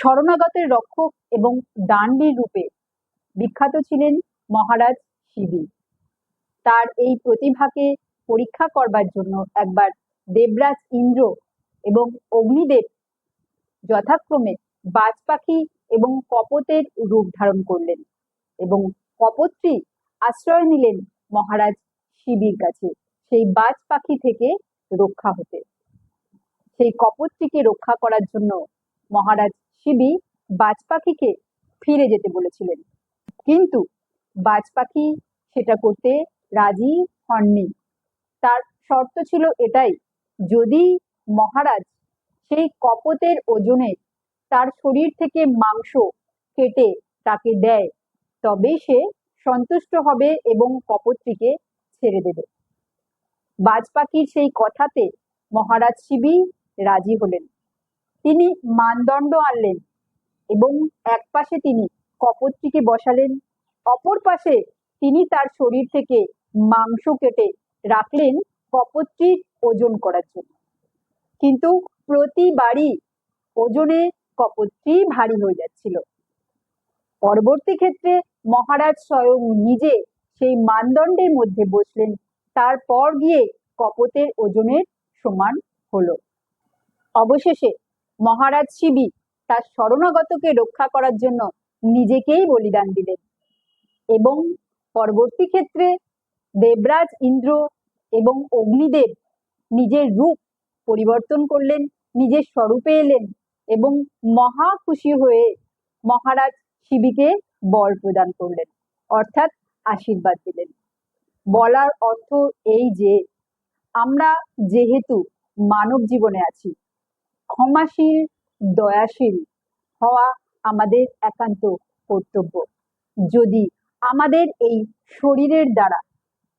শরণাগতের রক্ষক এবং দানবীর রূপে বিখ্যাত ছিলেন মহারাজ শিবি তার এই প্রতিভাকে পরীক্ষা করবার জন্য একবার দেবরাজ ইন্দ্র এবং অগ্নিদেব যথাক্রমে বাজ পাখি এবং কপতের রূপ ধারণ করলেন এবং কপত্রী আশ্রয় নিলেন মহারাজ শিবির কাছে। সেই বাজ পাখি থেকে রক্ষা হতে। সেই কপত্রীকে রক্ষা করার জন্য মহারাজ শিবি বাজ পাখিকে ফিরে যেতে বলেছিলেন। কিন্তু বাজ পাখি সেটা করতে রাজি হননি। তার শর্ত ছিল এটাই, যদি মহারাজ সেই কপতের ওজনে তার শরীর থেকে মাংস কেটে তাকে দেয়, তবেই সে সন্তুষ্ট হবে এবং কপতটিকে ছেড়ে দেবে। বাজ পাখির সেই কথাতে মহারাজ শিবি রাজি হলেন। তিনি মানদণ্ড আনলেন এবং এক পাশে তিনি কপত্রীকে বসালেন, অপর পাশে তিনি তার শরীর থেকে মাংস কেটে রাখলেন কপত্রীর ওজন করার জন্য। কিন্তু প্রতিবারই ওজনে কপত্রী ভারী হয়ে যাচ্ছিল। পরবর্তী ক্ষেত্রে মহারাজ স্বয়ং নিজে সেই মানদণ্ডের মধ্যে বসলেন, তারপর গিয়ে কপতের ওজনের সমান হলো। অবশেষে মহারাজ শিবি তার শরণাগতকে রক্ষা করার জন্য নিজেকেই বলিদান দিলেন। এবং পরবর্তী ক্ষেত্রে দেবরাজ ইন্দ্র এবং অগ্নিদেব নিজের রূপ পরিবর্তন করলেন, নিজের স্বরূপে এলেন এবং মহা খুশি হয়ে মহারাজ শিবিকে বর প্রদান করলেন, অর্থাৎ আশীর্বাদ দিলেন। বলার অর্থ এই যে, আমরা যেহেতু মানব জীবনে আছি ক্ষমাশীল, দয়াশীল হওয়া আমাদের একান্ত কর্তব্য। যদি আমাদের এই শরীরের দ্বারা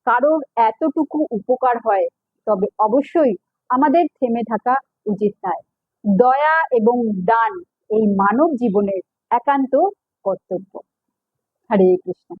কারোর এতটুকু উপকার হয়, তবে অবশ্যই আমাদের থেমে থাকা উচিত নয়। দয়া এবং দান এই মানব জীবনের একান্ত কর্তব্য। হরে কৃষ্ণ।